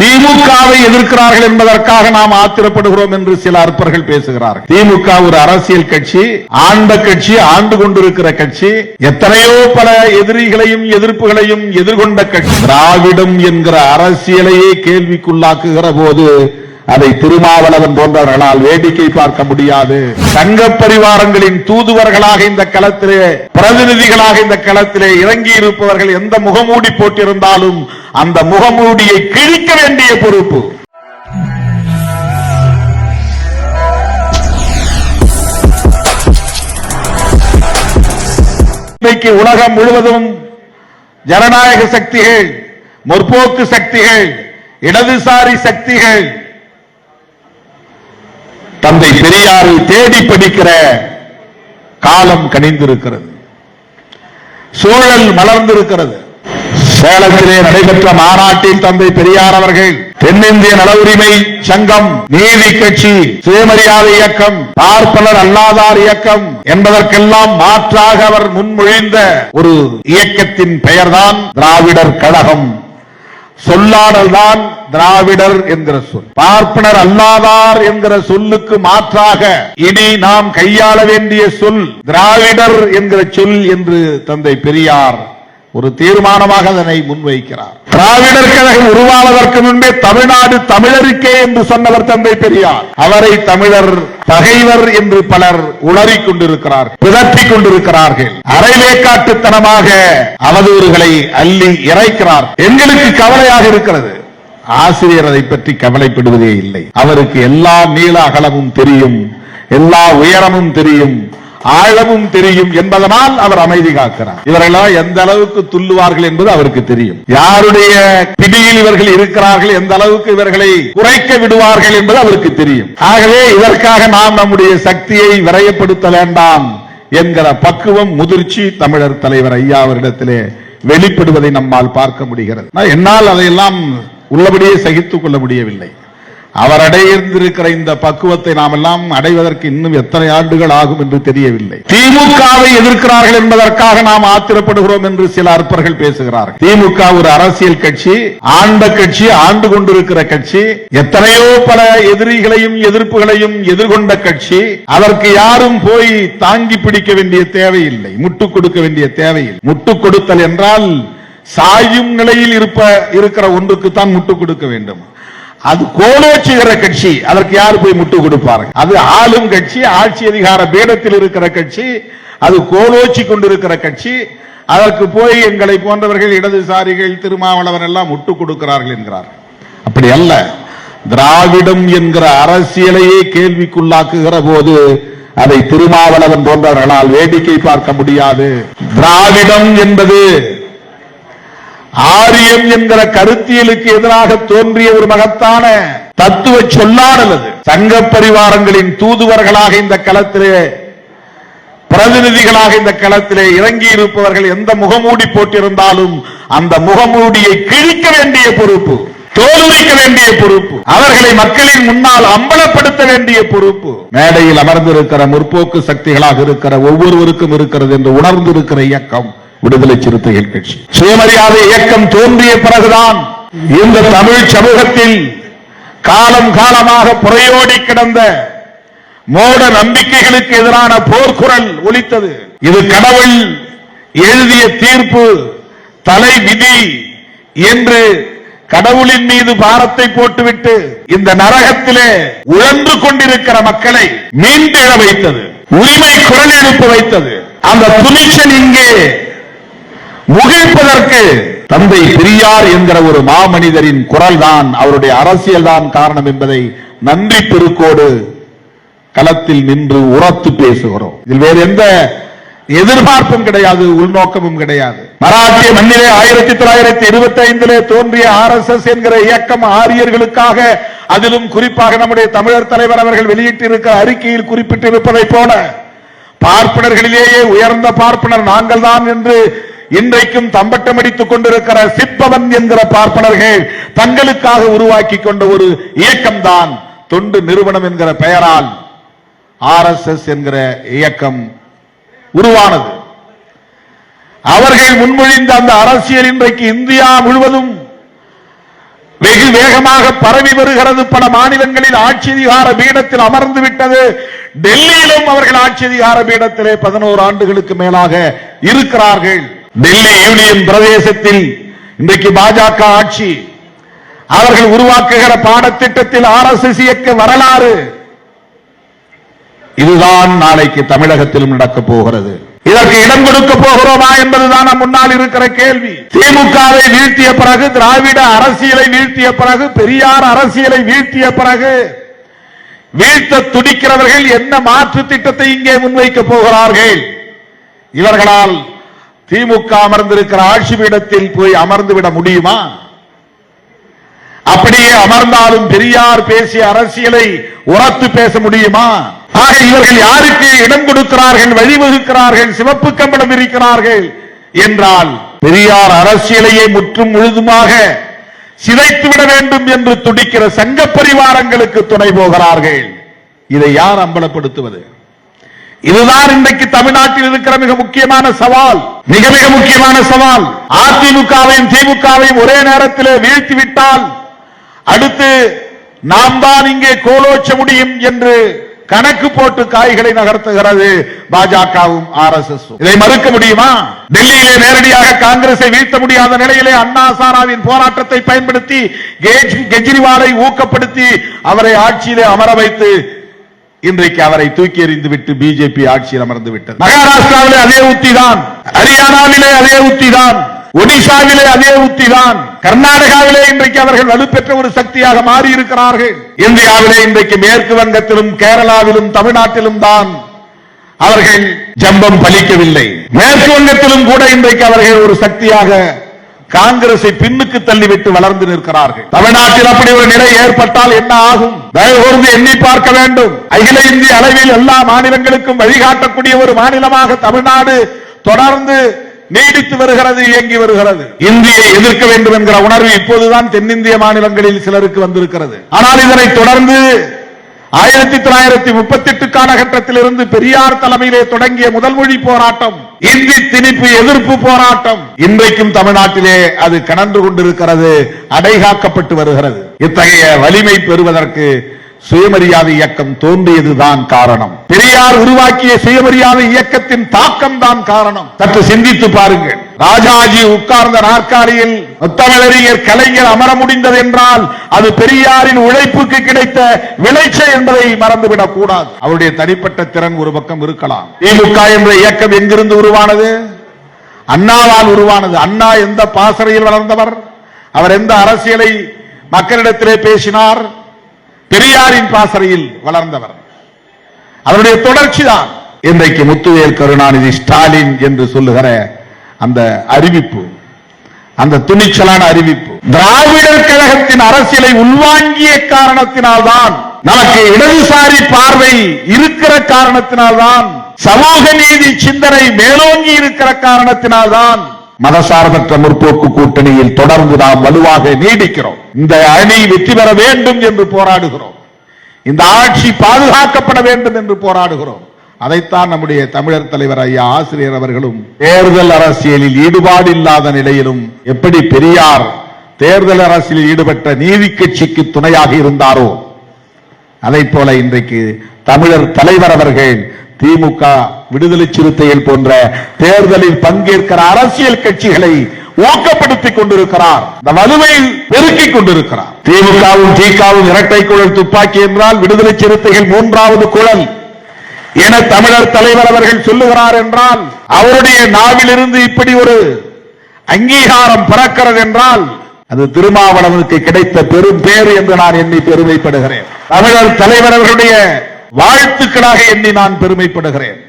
திமுகவை எதிர்க்கிறார்கள் என்பதற்காக நாம் ஆத்திரப்படுகிறோம் என்று சில அற்பர்கள் பேசுகிறார்கள். திமுக ஒரு அரசியல் கட்சி ஆண்ட கட்சி ஆண்டு கொண்டிருக்கிற கட்சி எத்தனையோ பல எதிரிகளையும் எதிர்ப்புகளையும் எதிர்கொண்ட கட்சி. திராவிடம் என்கிற அரசியலையே கேள்விக்குள்ளாக்குகிற போது அதை திருமாவளவன் போன்றவர்களால் வேடிக்கை பார்க்க முடியாது. சங்க பரிவாரங்களின் தூதுவர்களாக இந்த களத்திலே பிரதிநிதிகளாக இந்த களத்திலே இறங்கி இருப்பவர்கள் எந்த முகமூடி போட்டிருந்தாலும் அந்த முகமூடியை கிழிக்க வேண்டிய பொறுப்பு. இன்றைக்கு உலகம் முழுவதும் ஜனநாயக சக்திகள் முற்போக்கு சக்திகள் இடதுசாரி சக்திகள் தந்தை பெரியாரை தேடி படிக்கிற காலம் கனிந்திருக்கிறது. சூழல் மலர்ந்திருக்கிறது. சேலத்திலே நடைபெற்ற மாநாட்டில் தந்தை பெரியார் அவர்கள் தென்னிந்திய நல உரிமை சங்கம் நீதி கட்சி சுயமரியாதை இயக்கம் பார்ப்பனர் அல்லாதார் இயக்கம் என்பதற்கெல்லாம் மாற்றாக அவர் முன்மொழிந்த ஒரு இயக்கத்தின் பெயர்தான் திராவிடர் கழகம். சொல்லாடல் தான் திராவிடர் என்கிற சொல். பார்ப்பனர் அல்லாதார் என்கிற சொல்லுக்கு மாற்றாக இனி நாம் கையாள வேண்டிய சொல் திராவிடர் என்கிற சொல் என்று தந்தை பெரியார் ஒரு தீர்மானமாக அதனை முன்வைக்கிறார். திராவிடர் கழகம் உருவாவதற்கு முன்பே தமிழ்நாடு தமிழருக்கே என்று சொன்னவர் தந்தை பெரியார். அவரை தமிழர் பகைவர் என்று பலர் உளறிக் கொண்டிருக்கிறார் பிதற்றிக் கொண்டிருக்கிறார்கள். அரைவேக்காட்டுத்தனமாக அவதூறுகளை அள்ளி இறைக்கிறார். எங்களுக்கு கவலையாக இருக்கிறது. ஆசிரியர் அதை பற்றி கவலைப்படுவதே இல்லை. அவருக்கு எல்லா நீள அகலமும் தெரியும் எல்லா உயரமும் தெரியும். ஆழமும் தெரியும் என்பதனால் அவர் அமைதி காக்கிறார். இவரெல்லாம் எந்த அளவுக்கு துள்ளுவார்கள் என்பது அவருக்கு தெரியும். யாருடைய பிடியில் இவர்கள் இருக்கிறார்கள் எந்த அளவுக்கு இவர்களை குறைக்க விடுவார்கள் என்பது அவருக்கு தெரியும். ஆகவே இதற்காக நாம் நம்முடைய சக்தியை விரயப்படுத்த வேண்டாம் என்கிற பக்குவம் முதிர்ச்சி தமிழர் தலைவர் ஐயா அவரிடத்திலே வெளிப்படுவதை நம்மால் பார்க்க முடிகிறது. என்னால் அதையெல்லாம் உள்ளபடியே சகித்துக் கொள்ள முடியவில்லை. அவர் அடைந்திருக்கிற இந்த பக்குவத்தை நாம் எல்லாம் அடைவதற்கு இன்னும் எத்தனை ஆண்டுகள் ஆகும் என்று தெரியவில்லை. திமுகவை எதிர்க்கிறார்கள் என்பதற்காக நாம் ஆத்திரப்படுகிறோம் என்று சில அற்பர்கள் பேசுகிறார்கள். திமுக ஒரு அரசியல் கட்சி ஆண்ட கட்சி ஆண்டு கொண்டிருக்கிற கட்சி எத்தனையோ பல எதிரிகளையும் எதிர்ப்புகளையும் எதிர்கொண்ட கட்சி அதற்கு யாரும் போய் தாங்கி பிடிக்க வேண்டிய தேவையில்லை முட்டு கொடுக்க வேண்டிய தேவையில்லை. முட்டு கொடுத்தல் என்றால் சாயும் நிலையில் இருப்ப இருக்கிற ஒன்றுக்கு தான் முட்டு கொடுக்க வேண்டும். அது கோலோச்சுகிற கட்சி. அதற்கு யார் போய் முட்டு கொடுப்பாரு அது ஆளும் கட்சி ஆட்சி அதிகார பீடத்தில் இருக்கிற கட்சி அது கோலோச்சி கொண்டிருக்கிற கட்சி. அதற்கு போய் எங்களை போன்றவர்கள் இடதுசாரிகள் திருமாவளவன் எல்லாம் முட்டு கொடுக்கிறார்கள் என்கிறார். அப்படி அல்ல. திராவிடம் என்கிற அரசியலையே கேள்விக்குள்ளாக்குகிற போது அதை திருமாவளவன் போன்றவர்களால் வேடிக்கை பார்க்க முடியாது. திராவிடம் என்பது ஆரியம் என்கிற கருத்தியலுக்கு எதிராக தோன்றிய ஒரு மகத்தான தத்துவ சொல்லாடல் அது. சங்க பரிவாரங்களின் தூதுவர்களாக இந்த களத்திலே பிரதிநிதிகளாக இந்த களத்திலே இறங்கி இருப்பவர்கள் எந்த முகமூடி போட்டிருந்தாலும் அந்த முகமூடியை கிழிக்க வேண்டிய பொறுப்பு தோல்விக்க வேண்டிய பொறுப்பு அவர்களை மக்களின் முன்னால் அம்பலப்படுத்த வேண்டிய பொறுப்பு. மேடையில் அமர்ந்திருக்கிற முற்போக்கு சக்திகளாக இருக்கிற ஒவ்வொருவருக்கும் இருக்கிறது என்று உணர்ந்திருக்கிற இயக்கம். விடுதலை சிறுத்தைகள் கட்சி சுயமரியாதை இயக்கம் தோன்றிய பிறகுதான் இந்த தமிழ் சமூகத்தில் காலம் காலமாக புறையோடி கிடந்த மோட நம்பிக்கைகளுக்கு எதிரான போர்க்குரல் ஒலித்தது. இது கடவுள் எழுதிய தீர்ப்பு தலை விதி என்று கடவுளின் மீது பாரத்தை போட்டுவிட்டு இந்த நரகத்திலே உழன்று கொண்டிருக்கிற மக்களை மீண்டெழ வைத்தது. உரிமை குரல் எழுப்பு வைத்தது. அந்த துணிச்சல் இங்கே முகிழ்ப்பதற்கு தந்தை பெரியார் என்கிற ஒரு மாமனிதரின் குரல் தான் அவருடைய அரசியல் தான் காரணம் என்பதை நன்றி பெருக்கோடு களத்தில் நின்று உரத்து பேசுகிறோம். இதில் வேறு எந்த எதிர்பார்ப்பும் கிடையாது உள்நோக்கமும் கிடையாது. மராட்டிய மண்ணிலே ஆயிரத்தி தொள்ளாயிரத்தி இருபத்தி ஐந்திலே தோன்றிய ஆர் எஸ் எஸ் என்கிற இயக்கம் ஆரியர்களுக்காக அதிலும் குறிப்பாக நம்முடைய தமிழர் தலைவர் அவர்கள் வெளியிட்டிருக்கிற அறிக்கையில் குறிப்பிட்டிருப்பதை போல பார்ப்பனர்களிலேயே உயர்ந்த பார்ப்பனர் நாங்கள் தான் என்று இன்றைக்கும் தம்பட்டம் அடித்துக் கொண்டிருக்கிற சிற்பவன் என்கிற பார்ப்பனர்கள் தங்களுக்காக உருவாக்கி கொண்ட ஒரு இயக்கம் தான் தொண்டு நிறுவனம் என்கிற பெயரால் ஆர் எஸ் எஸ் என்கிற இயக்கம் உருவானது. அவர்கள் முன்மொழிந்த அந்த அரசியல் இன்றைக்கு இந்தியா முழுவதும் வெகு வேகமாக பரவி வருகிறது. பல மாநிலங்களில் ஆட்சி அதிகார பீடத்தில் அமர்ந்து விட்டது. டெல்லியிலும் அவர்கள் ஆட்சி அதிகார பீடத்திலே பதினோரு ஆண்டுகளுக்கு மேலாக இருக்கிறார்கள். டெல்லி யூனியன் பிரதேசத்தில் இன்றைக்கு பாஜக ஆட்சி. அவர்கள் உருவாக்குகிற பாடத்திட்டத்தில் ஆர்எஸ்எஸ் இயக்க வரலாறு. இதுதான் நாளைக்கு தமிழகத்திலும் நடக்க போகிறது. இதற்கு இடம் கொடுக்க போகிறோமா என்பதுதான் முன்னால் இருக்கிற கேள்வி. திமுகவை வீழ்த்திய பிறகு திராவிட அரசியலை வீழ்த்திய பிறகு பெரியார் அரசியலை வீழ்த்திய பிறகு வீழ்த்த துடிக்கிறவர்கள் என்ன மாற்று திட்டத்தை இங்கே முன்வைக்க போகிறார்கள்? இவர்களால் திமுக அமர்ந்திருக்கிற ஆட்சி பீடத்தில் போய் அமர்ந்து விட முடியுமா? அப்படியே அமர்ந்தாலும் பெரியார் பேசிய அரசியலை உரத்து பேச முடியுமா? ஆக இவர்கள் யாருக்கு இடம் கொடுக்கிறார்கள் வழிவகுக்கிறார்கள் சிவப்பு கம்பளம் இருக்கிறார்கள் என்றால் பெரியார் அரசியலையே முற்றும் முழுதுமாக சிதைத்துவிட வேண்டும் என்று துடிக்கிற சங்க பரிவாரங்களுக்கு துணை போகிறார்கள். இதை யார் அம்பலப்படுத்துவது? இதுதான் இன்றைக்கு தமிழ்நாட்டில் இருக்கிற மிக முக்கியமான சவால். மிக மிக முக்கியமான சவால். அதிமுகவையும் திமுகவையும் ஒரே நேரத்தில் வீழ்த்தி விட்டால் அடுத்து நாம் தான் இங்கே கோலோச்ச முடியும் என்று கணக்கு போட்டு காய்களை நகர்த்துகிறது பாஜகவும் ஆர் எஸ் எஸ் இதை மறுக்க முடியுமா? டெல்லியிலே நேரடியாக காங்கிரஸை வீழ்த்த முடியாத நிலையிலே அண்ணா சாராவின் போராட்டத்தை பயன்படுத்தி கெஜ்ரிவாலை ஊக்கப்படுத்தி அவரை ஆட்சியிலே அமர வைத்து இன்றைக்கு அவரை தூக்கி எறிந்து விட்டு பிஜேபி ஆட்சியில் அமர்ந்து விட்டது. மகாராஷ்டிராவிலே அதே உத்தி தான் ஹரியானாவிலே அதே உத்தி தான் ஒடிசாவிலே அதே உத்தி தான் கர்நாடகாவிலே இன்றைக்கு அவர்கள் வலுப்பெற்ற ஒரு சக்தியாக மாறி இருக்கிறார்கள் இந்தியாவிலே இன்றைக்கு மேற்கு வங்கத்திலும் கேரளாவிலும் தமிழ்நாட்டிலும் தான் அவர்கள் ஜம்பம் பலிக்கவில்லை. மேற்கு வங்கத்திலும் கூட இன்றைக்கு அவர்கள் ஒரு சக்தியாக காங்கிரஸை பின்னுக்கு தள்ளிவிட்டு வளர்ந்து நிற்கிறார்கள். தமிழ்நாட்டில் அப்படி ஒரு நிலை ஏற்பட்டால் என்ன ஆகும்? தயவுகூர்ந்து எண்ணி பார்க்க வேண்டும். அகில இந்திய அளவில் எல்லா மாநிலங்களுக்கும் வழிகாட்டக்கூடிய ஒரு மாநிலமாக தமிழ்நாடு தொடர்ந்து நீடித்து வருகிறது இயங்கி வருகிறது. இந்தியை எதிர்க்க வேண்டும் என்கிற உணர்வு இப்போதுதான் தென்னிந்திய மாநிலங்களில் சிலருக்கு வந்திருக்கிறது. ஆனால் இதனை தொடர்ந்து ஆயிரத்தி தொள்ளாயிரத்தி முப்பத்தி எட்டு காலகட்டத்திலிருந்து பெரியார் தலைமையிலே தொடங்கிய முதல் மொழி போராட்டம் இந்தி திணிப்பு எதிர்ப்பு போராட்டம். இன்றைக்கும் தமிழ்நாட்டிலே அது கணன்று கொண்டிருக்கிறது அடைகாக்கப்பட்டு வருகிறது. இத்தகைய வலிமை பெறுவதற்கு சுயமரியாதை இயக்கம் தோன்றியதுதான் காரணம். பெரியார் உருவாக்கிய சுயமரியாதை இயக்கத்தின் தாக்கம் தான் காரணம். சற்று சிந்தித்து பாருங்கள். ராஜாஜி உட்கார்ந்த நாற்காலியில் முத்தமிழறிஞர் கலைஞர் அமர முடிந்தது என்றால் அது பெரியாரின் உழைப்புக்கு கிடைத்த விளைச்சல் என்பதை மறந்துவிடக் கூடாது. அவருடைய தனிப்பட்ட திறன் ஒரு பக்கம் இருக்கலாம். திமுக என்ற இயக்கம் எங்கிருந்து உருவானது? அண்ணாவால் உருவானது. அண்ணா எந்த பாசறையில் வளர்ந்தவர்? அவர் எந்த அரசியலை மக்களிடத்திலே பேசினார்? பெரியாரின் பாசறையில் வளர்ந்தவர். அவருடைய தொடர்ச்சிதான். இன்றைக்கு முத்துவேல் கருணாநிதி ஸ்டாலின் என்று சொல்லுகிற அந்த அறிவிப்பு அந்த துணிச்சலான அறிவிப்பு. திராவிடர் கழகத்தின் அரசியலை உள்வாங்கிய காரணத்தினால்தான் நமக்கு இடதுசாரி பார்வை இருக்கிற காரணத்தினால்தான் சமூக நீதி சிந்தனை மேலோங்கி இருக்கிற காரணத்தினால்தான் மதசார்பற்ற முற்போக்கு கூட்டணியில் தொடர்ந்து நாம் வலுவாக நீடிக்கிறோம். இந்த அணி வெற்றி பெற வேண்டும் என்று போராடுகிறோம். இந்த ஆட்சி பாதுகாக்கப்பட வேண்டும் என்று போராடுகிறோம். அதைத்தான் நம்முடைய தமிழர் தலைவர் ஐயா ஆசிரியர் அவர்களும் தேர்தல் அரசியலில் ஈடுபாடு இல்லாத நிலையிலும் எப்படி பெரியார் தேர்தல் அரசியலில் ஈடுபட்ட நீதி கட்சிக்கு துணையாக இருந்தாரோ? அதை போல இன்றைக்கு தமிழர் தலைவர் அவர்கள் திமுக விடுதலை சிறுத்தைகள் போன்ற தேர்தலில் பங்கேற்கிற அரசியல் கட்சிகளை ஊக்கப்படுத்திக் கொண்டிருக்கிறார். இந்த வலுவை பெருக்கிக் கொண்டிருக்கிறார். திமுகவும் திகாவும் இரட்டை குழல் துப்பாக்கி என்றால் விடுதலை சிறுத்தைகள் மூன்றாவது குழல். என தமிழர் தலைவர் அவர்கள் சொல்லுகிறார் என்றால் அவருடைய நாவிலிருந்து இப்படி ஒரு அங்கீகாரம் பிறக்கிறது என்றால் அது திருமாவளவனுக்கு கிடைத்த பெரும் பேர் என்று நான் எண்ணி பெருமைப்படுகிறேன். தமிழர் தலைவர் அவர்களுடைய வாழ்த்துக்களாக எண்ணி நான் பெருமைப்படுகிறேன்.